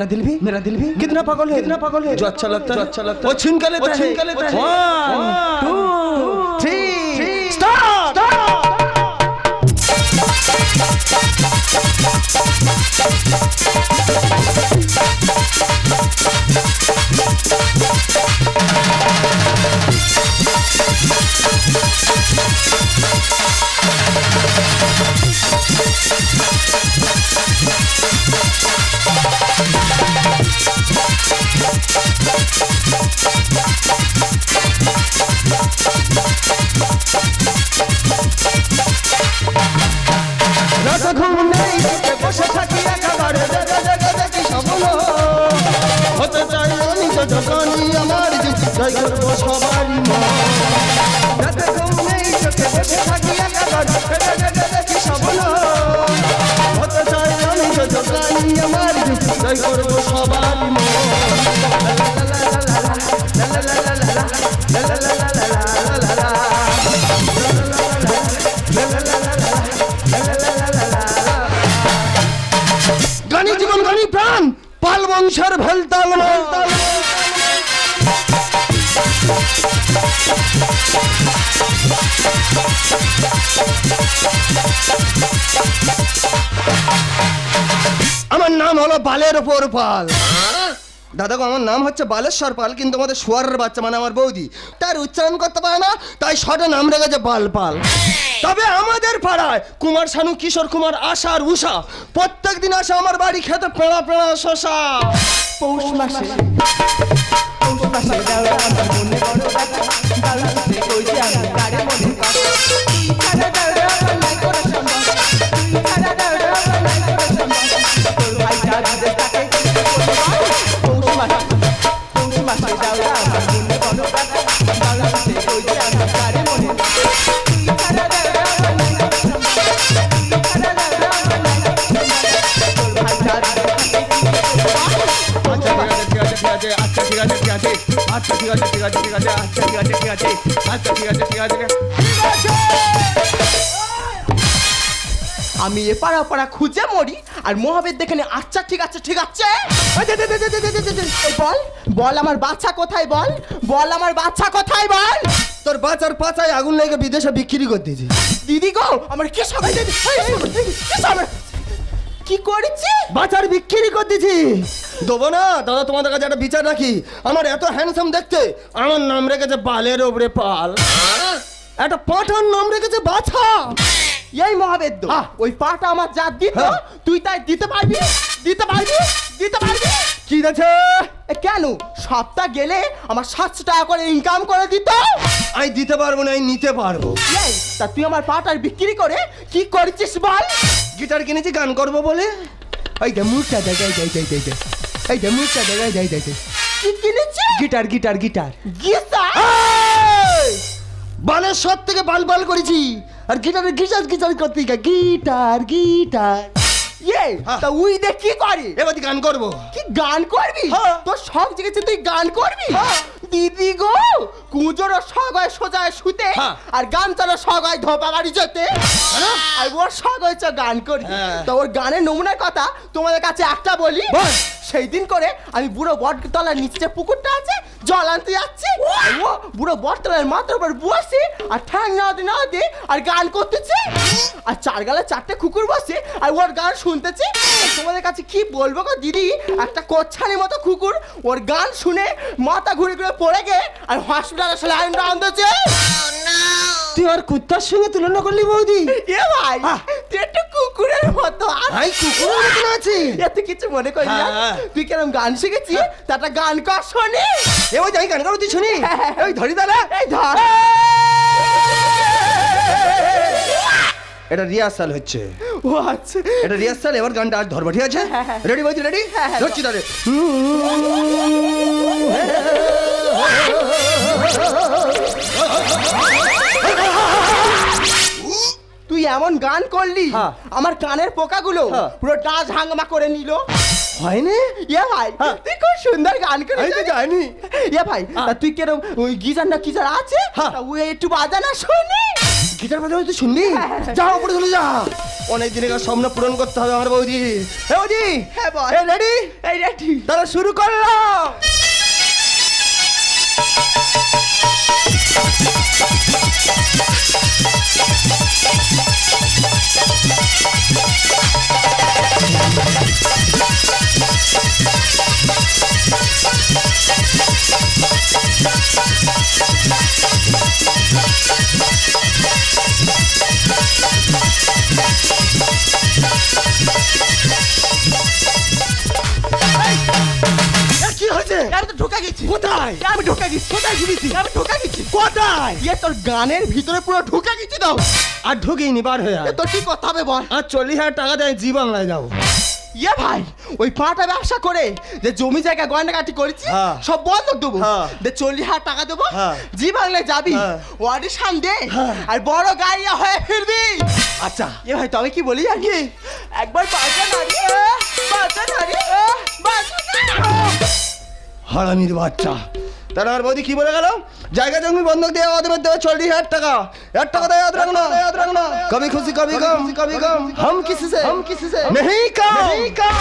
मेरा दिल भी मेरा दिल भी। कितना पागल है? कितना पागल है? जो अच्छा लगता है। अच्छा लगता है। वो छीन कर लेता है। छीन कर लेता है। वन टू थ्री स्टॉप রাত আমার জয় করব সবারই মন রাত ঘুম নেই চোখে বসে থাকি জেগে দেখি স্বপ্ন হতে চাই আমি তো যখনই আমার জয় করব সবারই মন গানি হলো বালের ওপর পাল। দাদা গো, আমার নাম হচ্ছে বালেশ্বর পাল, কিন্তু আমাদের সোয়ারের বাচ্চা মানে আমার বৌদি। তার উচ্চারণ করতে পারে না, তাই শর্টে নাম রেখেছে বাল পাল। তবে আমাদের পাড়ায় কুমার শানু, কিশোর কুমার, আশা আর উষা প্রত্যেক দিন আসে আমার বাড়ি খেতে পেড়া পেড়া শশা পৌষ মাসে। আচ্ছা ঠিক আছে ঠিক আছে আচ্ছা ঠিক আছে ঠিক আছে আচ্ছা ঠিক আছে ঠিক আছে আচ্ছা ঠিক আছে ঠিক আছে আচ্ছা ঠিক আছে ঠিক আছে ঠিক আছে আমি এপাড়া ওপাড়া খুঁজে মরি আর মহাবীর দেখে নি আচ্ছা ঠিক আছে ঠিক আছে? এই দে, দে, দে, বল বল আমার বাচ্চা কোথায় বল? বল আমার বাচ্চা কোথায় বল? তোর বাঁচার পাচায় আগুন লেগে বিদেশে বিক্রি করতেছি দিদি গো আমার কে সবাই কি সবাই? কি করছি? বাঁচার বিক্রি করতেছি দেবো না দাদা তোমাদের কাছে একটা বিচার রাখি। আমার এত হ্যান্ডসাম দেখতে আমার নাম রেখেছে বালের ওপরে পাল। হ্যাঁ? একটা পাঠার নাম রেখেছে বাছা। এই মহাবেদ হ্যাঁ। ওই পাটা আমার যা দিত হ্যাঁ। তুই তাই দিতে পারবি? দিতে পারবি? দিতে পারবি? কি আছে এ, কেন? সপ্তাহ গেলে আমার সাতশো টাকা করে ইনকাম করে দিত? আমি দিতে পারব না আমি নিতে পারব। তা তুই আমার পাটার বিক্রি করে কি করেছিস বল? গিটার কিনেছি গান করব বলে। এই যে মুখটা দেখ এই যে, এই যে, এই যে মুখটা দেখ এই যে, এই কি কিনেছিস? Guitar guitar guitar. গিটার? সব থেকে বাল বাল করেছি। আর গিটারের গিটার গিটার করতে গিয়ে গিটার গিটার হ্যাঁ। তা উই কি করে এবার গান করব কি গান করবি হ্যাঁ। তোর সব জিগেছে তুই গান করবি দিদি গো কুঁজোর সগায় সোজায় শুতে হ্যাঁ। আর সগায় ধোপা বাড়ি যেতে আর ওর গান করি হ্যাঁ। তো ওর গানের নমুনার কথা তোমাদের কাছে একটা বল। সেই দিন করে আমি বুড়ো বটতলার নিচে পুকুরটা আছে জল আনতে যাচ্ছি। ও বুড়ো বটতলার মাথার উপর বসে আর ঠ্যাং নাড়াতে নাড়াতে আর গান করতেছে। আর চার গালে চারটে কুকুর বসে আর ওর গান শুনতেছে। তোমাদের কাছে কি বলব গো দিদি? একটা কোচ্ছানির মতো কুকুর ওর গান শুনে মাথা ঘুরে ঘুরে পড়ে গে আর হসপিটালে স্যালাইন রাঁধতেছে তুই আর কুত্তার সঙ্গে তুলনা করলি বৌদি? এ ভাই তুই একটু কুকুরের মতো। আর আই কুকুর মতন আছি? এত কিছু মনে করি না। হ্যাঁ। তুই কেরম গান শিখেছি তা একটা গান কর শোনে। এ ওই যাই গান করো তুই শুনি? ওই ধরি দাঁড়া এই ধর। এটা রিহার্সাল হচ্ছে। ও আচ্ছা। এটা রিহার্সাল এবার গানটা আজ ধরবো ঠিক আছে? রেডি বলছি রেডি হ্যাঁ, হ্যাঁ, ধরছি তাহলে। গান করলি হ্যাঁ। আমার কানের পোকাগুলো হ্যাঁ। পুরো ডাস হাঙ্গামা করে নিল। হয়নি ইয়া ভাই হ্যাঁ। তুই খুব সুন্দর গান আমি করিস তো জানি। ইয়া ভাই হ্যাঁ। তা তুই কেরম ওই গিজার না কিজার আছে? হ্যাঁ। তা ওই একটু বাজানা শুনি। গিটার বাজানো তুই শুনবি? যা উপরে চলে যা। অনেক দিনের স্বপ্ন পূরণ করতে হবে আমার বৌদি। হে বৌদি। হ্যাঁ বল। রেডি এই রেডি তাহলে শুরু করলাম। গেছি। আমি ঢোকা গেছি কোথায়? ইয়ে তোর গানের ভিতরে পুরো ঢোকা গেছি দাও আর ঢুকেইনি বার হয়ে এ তোর কি কথা হবে বল? আর চল্লিশ হাজার টাকা দেয় জি বাংলায় যাব ইয়ে ভাই ওই পাটা ব্যবসা করে যে জমি জায়গা গয়নাকাটি করেছি হ্যাঁ। সব বন্ধক দেবো। হ্যাঁ। যে চল্লিশ হাজার টাকা দেবো হ্যাঁ। জি বাংলায় যাবি হ্যাঁ। অডিশন দে হ্যাঁ। আর বড় গাড়িয়া হয়ে ফিরবি। আচ্ছা। এ ভাই তবে কি বলি জানি? একবার বাজা নারী বাজা নারী বাজা হারামির বাচ্চা তাহলে আমার বৌদি কি বলে গেল জায়গা জমি বন্ধক দিয়ে ওদের মধ্যে চল্লিশ হাজার টাকা এক টাকা দেয় याद रखना याद रखना कभी खुशी कभी गम कभी गम हम किसी से हम किसी से नहीं कम नहीं कम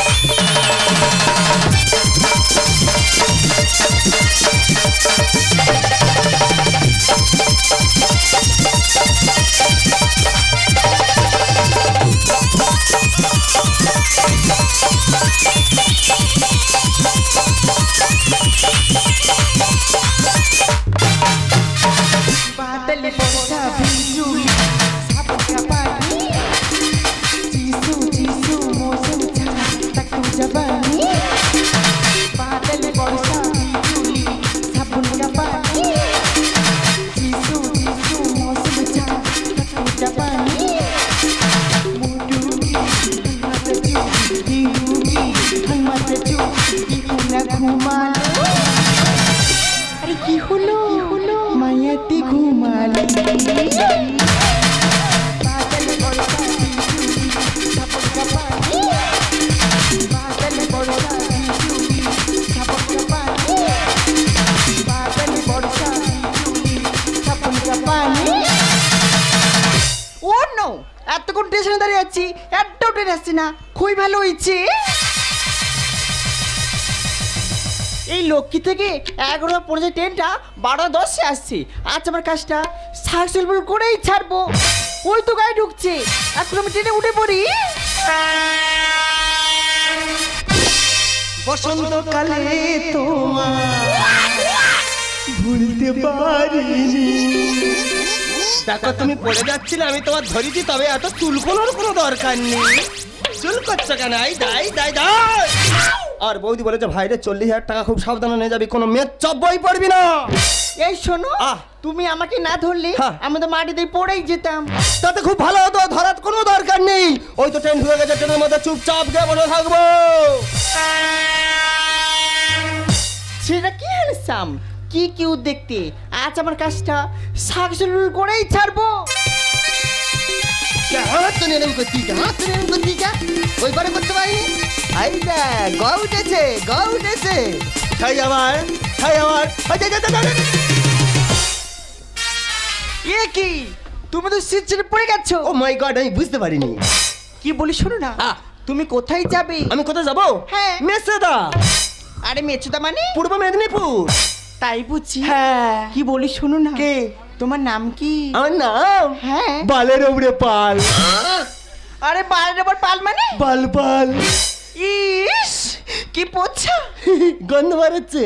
はい。খুবই ভালো হয়েছে। এই লক্ষ্মী থেকে এগারো পনেরো ট্রেনটা বারো দশে আসছে। আজ আমার কাজটা সাকসেসফুল করেই ছাড়বো। ওই তো গায়ে ঢুকছে। এখন আমি ট্রেনে উঠে পড়ি। বসন্তকালে তোমার ভুলতে পারিনি। দেখো তুমি পড়ে যাচ্ছিলে আমি তোমার ধরেছি তবে এত চুলকোনোর কোনো দরকার নেই। চুল করছ কেন? আই দাই দাই দাই আর বৌদি বলেছে ভাইরে চল্লিশ হাজার টাকা খুব সাবধানে নিয়ে যাবি কোনো মেয়ের চব্বই পড়বি না। এই শোনো। তুমি আমাকে না ধরলে হ্যাঁ। আমি তো মাটিতে পড়েই যেতাম। তাতে খুব ভালো হতো ধরার কোনো দরকার নেই। ওই তো ট্রেন ঢুকে গেছে ট্রেনের মধ্যে চুপচাপ গিয়ে বসে থাকব। সেটা কি হ্যান্ডসাম কি কিউ দেখতে? আজ আমার কাজটা সাকসেসফুল করেই ছাড়বো। আমার উঠেছে গ উঠেছে। খাই কি? তুমি তো সিটে পড়ে গেছো। ও মাই গড বুঝতে পারিনি। কি বলি শোনো না তুমি কোথায় যাবে? আমি কোথায় যাব? হ্যাঁ। মেসেদা। আরে মেচুদা মানে? পূর্ব মেদিনীপুর। তাই বুঝছি হ্যাঁ। কি বলি শোনো না। তোমার নাম কি? আমার নাম হ্যাঁ। বালের ওপরে পাল। আরে বাইরের ওপর পাল মানে? পাল পাল। ইস কি পোচ্ছা গন্ধ বেরোচ্ছে।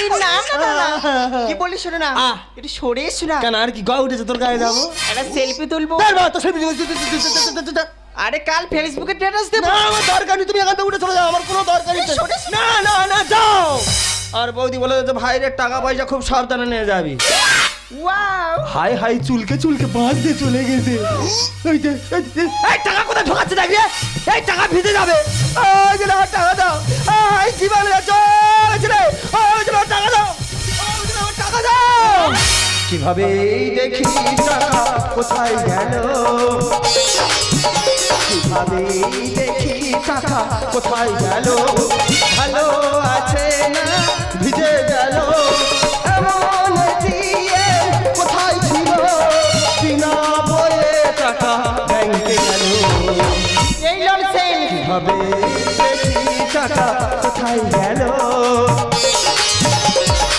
এই না না না, না। কি বলি শোনো না। একটু সরে এসো না। কেন আর কি গা উঠেছে তোর গায়ে যাব? একটা সেলফি তুলবো। আরে কাল ফেসবুকে স্ট্যাটাস দেবো। আমার দরকার নেই তুমি এখান থেকে উঠে চলে যাও আমার কোনো দরকার নেই। না না না যাও। আর বৌদি বলে যে ভাইরের টাকা পয়সা খুব সাবধানে নিয়ে যাবি। ওয়াও হাই হাই চুলকে চুলকে বাঁশ দিয়ে চলে গেছে। ওই যে, এই যে, এই টাকা কোথায় ঢোকাচ্ছে দেখবি এই টাকা ভিজে যাবে। টাকা দাও। এই জীবন আমার টাকা দাও। টাকা দাও। কীভাবে দেখি টাকা কোথায় গেল? কীভাবে দেখি টাকা কোথায় গেল? টাকা কোথায় গেল?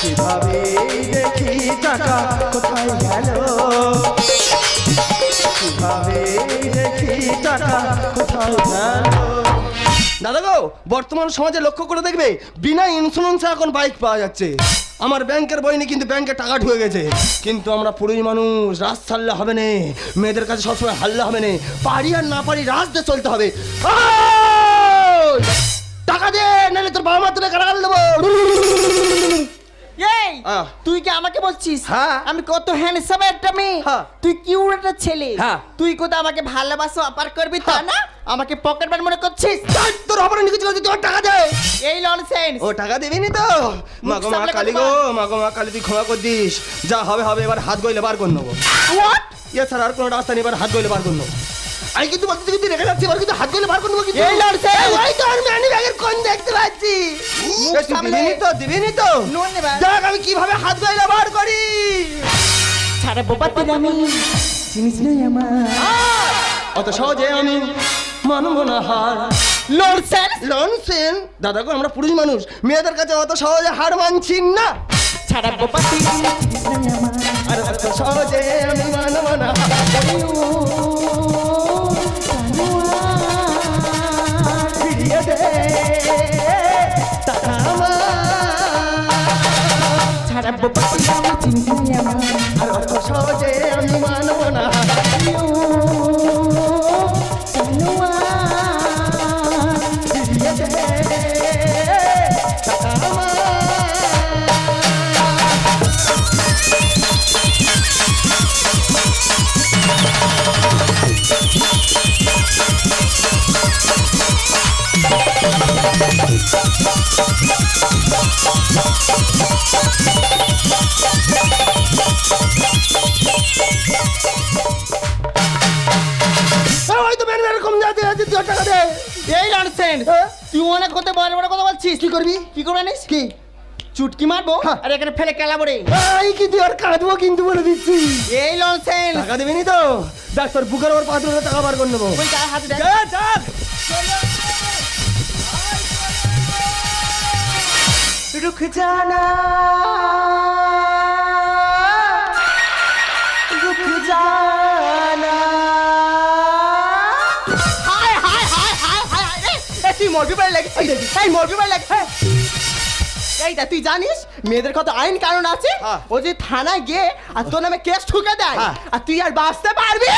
কীভাবে দেখি টাকা কোথায় গেল? কীভাবে দেখি টাকা কোথায় গেল? দাদা গো, বর্তমান সমাজে লক্ষ্য করে দেখবে, বিনা ইন্স্যুরেন্সে এখন বাইক পাওয়া যাচ্ছে। আমার ব্যাংকের বই বইনি কিন্তু ব্যাংকে টাকা ঢুকে গেছে। কিন্তু আমরা পুরুষ মানুষ, রাজ ছাড়লে হবে না। মেয়েদের কাছে সবসময় হারলে হবে না। পারি আর না পারি রাজ দিয়ে চলতে হবে! টাকা দে নাহলে তোর বাবা মা তোকে কারাগার দেবো। এই আহ। তুই কি আমাকে বলছিস? হ্যাঁ। আমি কত হ্যান্ডসাম একটা মেয়ে। হ্যাঁ। তুই কিউট একটা ছেলে। হ্যাঁ। তুই কোথাও আমাকে ভালোবাসা অপার করবি তা না? আমাকে পকেট ম্যান মনে করছিস? ধ্যাৎ, তোর হবে না কিছু তোর টাকা দে। এই ননসেন্স ও টাকা দিবি নি তো? মা গো মা সামলে কালী গো বল। মা গো মা কালী তুই ক্ষমা করে দিস। যা হবে হবে এবার হাত গইলে বার করে নেব। হোয়াট এছাড়া আর কোনো রাস্তা নেই এবার হাত গইলে বার করে নেব। আমি কিন্তু বলতে কিন্তু রেখে যাচ্ছি এবার কিন্তু হাত গইলে বার করে নেব কিন্তু। এই! এই, ওই তো আমি ম্যানি ব্যাগের কোন দেখতে পাচ্ছি। এ, তুই সামলে। দিবি নি তো। দিবি নি তো দেখ আমি কীভাবে হাত গইলে বার করি? বোপা তুই আমি চিনিস না আমার। অত সহজে আমি মানব না হার ননসেন্স লনসেন দাদা গো আমরা পুরুষ মানুষ। মেয়েদের কাছে অত সহজে হার মানছি না। ছাড়া বোপা তুই চিনিস না আমার। আর অত সহজে আমি মানব না ছাড়া জানিস কি? চুটকি মারবো? আর এখানে ফেলে কেলাবো রে এই কি তুই আর কাঁদবো কিন্তু বলে দিচ্ছি। এই লনসেন্স টাকা দিবি নি তো? দেখ তোর বুকের ওর পাঁচ হাজার টাকা বার করে নেব। ওই গায়ে হাতে দেখ। রুখ জানা। রুখ জানা। হায় হায় হায় হায় হায়। তুই মরবি বাড়ি লাগে এই মরবি বাড়ি লাগে তুই জানিস মেয়েদের কত আইন কারণ আছে? হ্যাঁ। ও যে থানায় গিয়ে আর তোর নামে কেস ঠুকে দেয় হ্যাঁ। আর তুই আর বাঁচতে পারবি?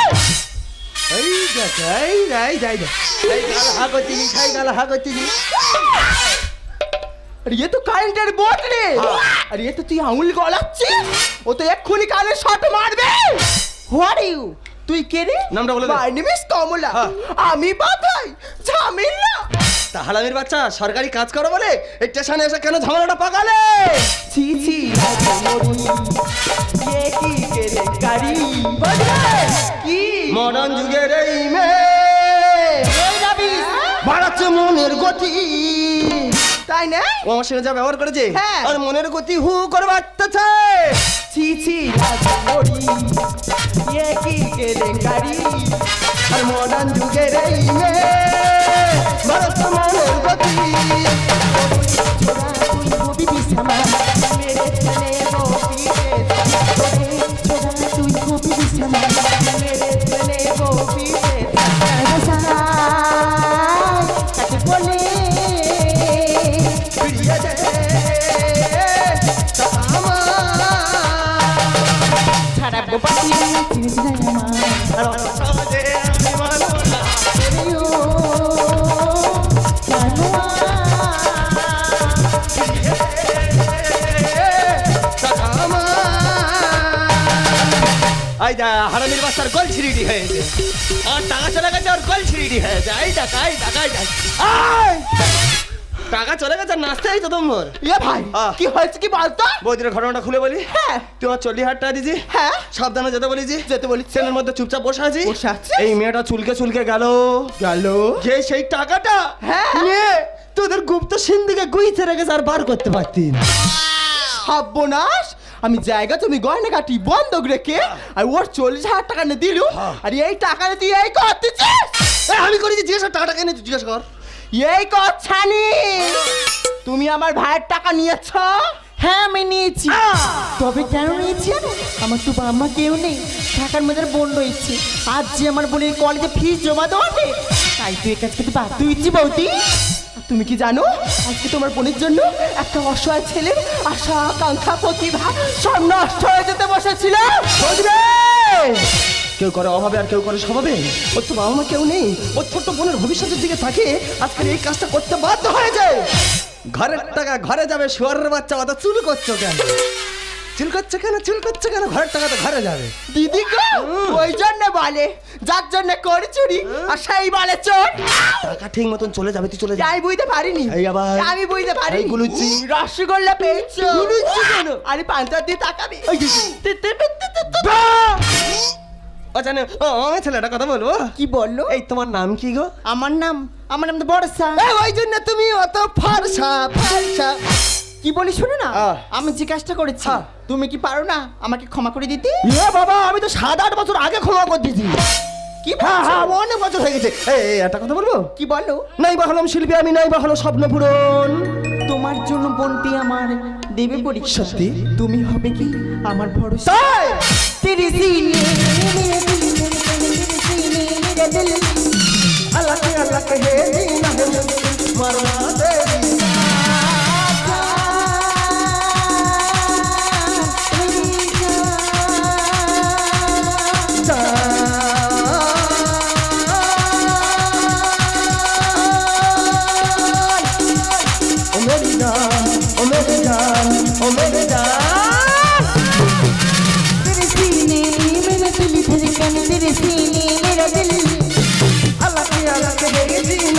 এই দেখ এই গাল হা আর ইয়ে তো কারেন্টের বোট রে। হ্যাঁ। আরে ইয়ে তো তুই আঙুল গলাচ্ছিস? ও তো এক্ষুনি কানে শট মারবে। হোয়াট ইউ তুই কে রে? নামটা বলে দে। মাই নেম ইজ কমলা। আমি বাতাই ঝামেলা। তা হারামির বাচ্চা সরকারি কাজ করো বলে এই স্টেশনে এসে কেন ঝামেলাটা পাকালে? ছি ছি কি মডার্ন যুগের এই মেয়ে। বাড়াচ্ছে মনের গতি। তাই না? ও আমার সঙ্গে যা ব্যবহার করেছে হ্যাঁ। আর মনের গতি হু করে বাড়তেছে। ছি ছি কি আর মডার্ন যুগের এই মেয়ে। ভরত মোর গতি ছোড়া তুই ভবি বিছানা মেরে চলে বাচ্চার গল ছিড়িটি হয়েছে আর টাকা চলে গেছে আর গল ছিড়িটি হয়েছে এই দেখ এই দেখ এই আয়! টাকা চলে গেছে নাচতে হয়েছে তোমর এ ভাই কি হয়েছে কি বলতো? বৌদির ঘটনাটা খুলে বলি। হ্যাঁ। তোমার চল্লিশ হাজার টাকা দিয়েছি হ্যাঁ। সাবধানে যেতে বলেছি। যেতে বলি ট্রেনের মধ্যে চুপচাপ বসে আছি। বসে আছি? এই মেয়েটা চুলকে চুলকে গেল। গেল? যে সেই টাকাটা হ্যাঁ। নিয়ে তোদের গুপ্ত সিন্দিকে গুইতে রেখেছে আর বার করতে পারতি না। সর্বনাশ! আমি জায়গা তুমি গয়না কাটি বন্ধক রেখে আর ওর চল্লিশ হাজার টাকা নিয়ে দিলু। আর এই টাকা তুই এই করতেছিস আমি করেছি জিজ্ঞাসা টাকাটা কেন জিজ্ঞেস কর। এই করছানি তুমি আমার ভাইয়ের টাকা নিয়েছ? হ্যাঁ আমি নিয়েছি। তবে কেন নিয়েছি আমার তো বাবা কেউ নেই। টাকার মধ্যে বোন রয়েছে আজ যে আমার বোনের কলেজে ফিস জমা দেওয়া তাই তুই কাজ করতে বাধ্য হচ্ছি বৌদি। তুমি কি জানো? আজকে তোমার বোনের জন্য একটা অসহায় ছেলে আশা আকাঙ্ক্ষা প্রতিভা সব নষ্ট হয়ে যেতে বসেছিল। বুঝবে কেউ করে অভাবে আর কেউ করে স্বভাবে? ওর তো বাবা মা কেউ নেই। ওর ছোট্ট বোনের ভবিষ্যতের দিকে থাকে আজকে এই কাজটা করতে বাধ্য হয়ে যায়। ঘরের টাকা ঘরে যাবে, শুয়ারের বাচ্চা অত চুল করছ কেন? চুল করছ কেন? চুল করছ কেন? ঘরের টাকা তো ঘরে যাবে। দিদি গো ওই জন্য বলে যার জন্য করি চুরি আর সেই বলে চোর। টাকা ঠিক মতন চলে যাবে তুই চলে যা। আমি বুঝতে পারিনি। এই আবার। আমি বুঝতে পারিনি। এই গুলুচ্ছি। রসগোল্লা পেয়েছ। গুলুচ্ছি কেন? আরে পাঁচটা দিয়ে তাকাবি। ও জানে ও আমি ছেলেটা কথা বলব? কি বলল? এই তোমার নাম কি গো? আমার নাম আমার নাম তো বড়সা ওই জন্য তুমি অত ফারসা ফারসা। কি বলি শুনে না আমি জিজ্ঞাসা করেছি তুমি কি পারো না আমাকে ক্ষমা করে দিতে এ বাবা আমি তো সাত আট বছর আগে ক্ষমা করে দিয়েছি কি হ্যাঁ হ্যাঁ অনেক বছর হয়ে গেছে এই একটা কথা বলব কি বলো নাই বা হলাম শিল্পী আমি নাই বা হলো স্বপ্ন পূরণ তোমার জন্য বন্টি আমার দেবী পরীক্ষা সত্যি তুমি হবে কি আমার ভরসা তেরে সিনে আল্লাহ আল্লাহ হে দিন দেবী منزل سيني لرجل على قيادك بيجي